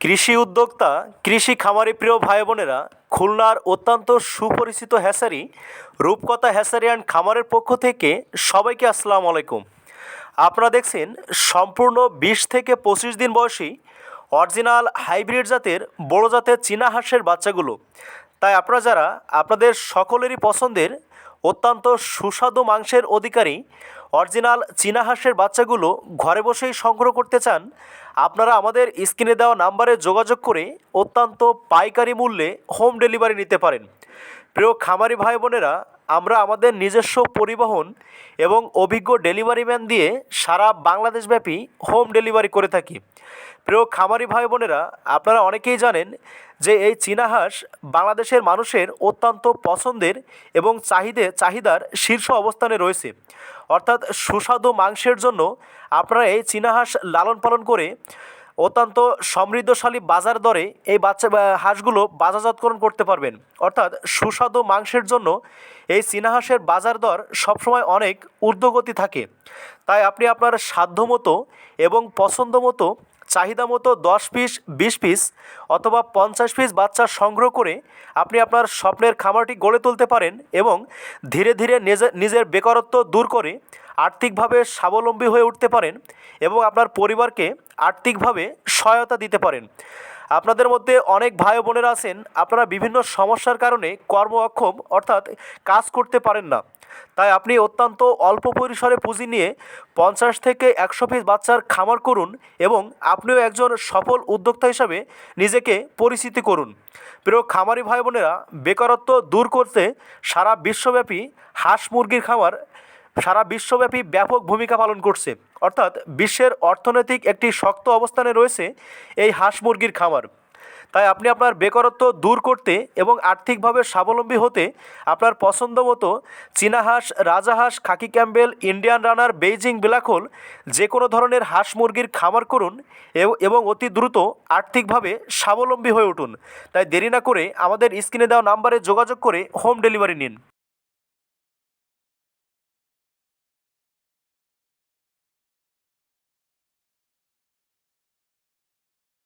কৃষি উদ্যোক্তা, কৃষি খামারি প্রিয় ভাই বোনেরা খুলনার অত্যন্ত সুপরিচিত হ্যাসারি, রূপকথা হ্যাসারি অ্যান্ড খামারের পক্ষ থেকে সবাইকে আসসালামু আলাইকুম। আপনারা দেখছেন সম্পূর্ণ বিশ থেকে পঁচিশ দিন বয়সী অরিজিনাল হাইব্রিড জাতের বড় জাতের চীনা হাঁসের বাচ্চাগুলো। তাই আপনারা যারা আপনাদের সকলেরই পছন্দের অত্যন্ত সুস্বাদু মাংসের অধিকারী অরিজিনাল চীনা হাঁসের বাচ্চাগুলো ঘরে বসেই সংগ্রহ করতে চান আপনারা আমাদের স্ক্রিনে দেওয়া নাম্বারে যোগাযোগ করে অত্যন্ত পাইকারি মূল্যে হোম ডেলিভারি নিতে পারেন। প্রিয় খামারি ভাই বোনেরা আমরা আমাদের নিজস্ব পরিবহন এবং অভিজ্ঞ ডেলিভারি ম্যান দিয়ে সারা বাংলাদেশব্যাপী হোম ডেলিভারি করে থাকি। প্রিয় খামারি ভাই বোনেরা, আপনারা অনেকেই জানেন যে এই চীনা হাঁস বাংলাদেশের মানুষের অত্যন্ত পছন্দের এবং চাহিদে, চাহিদার শীর্ষ অবস্থানে রয়েছে। অর্থাৎ সুস্বাদু মাংসের জন্য আপনারা এই চীনা হাঁস লালন পালন করে অত্যন্ত সমৃদ্ধশালী বাজার দরে এই বাচ্চা হাঁসগুলো বাজারজাতকরণ করতে পারবেন। অর্থাৎ সুস্বাদু মাংসের জন্য এই চীনা হাঁসের বাজার দর সবসময় অনেক ঊর্ধ্বগতি থাকে। তাই আপনি আপনার সাধ্যমতো এবং পছন্দ মতো চাহিদা মতো দশ পিস, বিশ পিস অথবা পঞ্চাশ পিস বাচ্চা সংগ্রহ করে আপনি আপনার স্বপ্নের খামারটি গড়ে তুলতে পারেন এবং ধীরে ধীরে নিজে- নিজের বেকারত্ব দূর করে আর্থিকভাবে স্বাবলম্বী হয়ে উঠতে পারেন এবং আপনার পরিবারকে আর্থিকভাবে সহায়তা দিতে পারেন। আপনাদের মধ্যে অনেক ভাই বোনেরা আছেন, আপনারা বিভিন্ন সমস্যার কারণে কর্ম অক্ষম, অর্থাৎ কাজ করতে পারেন না। তাই আপনি অত্যন্ত অল্প পরিসরে পুঁজি নিয়ে পঞ্চাশ থেকে একশো পিস বাচ্চার খামার করুন এবং আপনিও একজন সফল উদ্যোক্তা হিসাবে নিজেকে পরিচিতি করুন। প্রিয় খামারি ভাই বোনেরা, বেকারত্ব দূর করতে সারা বিশ্বব্যাপী হাঁস মুরগির খামার সারা বিশ্বব্যাপী ব্যাপক ভূমিকা পালন করছে। অর্থাৎ বিশ্বের অর্থনৈতিক একটি শক্ত অবস্থানে রয়েছে এই হাঁস মুরগির খামার। তাই আপনি আপনার বেকারত্ব দূর করতে এবং আর্থিকভাবে স্বাবলম্বী হতে আপনার পছন্দ মতো চীনা হাঁস রাজাহাঁস khaki Campbell, Indian runner, Beijing বিলাকোল যে কোনো ধরনের হাঁস মুরগির খামার করুন এবং অতি দ্রুত আর্থিকভাবে স্বাবলম্বী হয়ে উঠুন। তাই দেরি না করে আমাদের স্ক্রিনে দেওয়া নাম্বারে যোগাযোগ করে হোম ডেলিভারি নিন।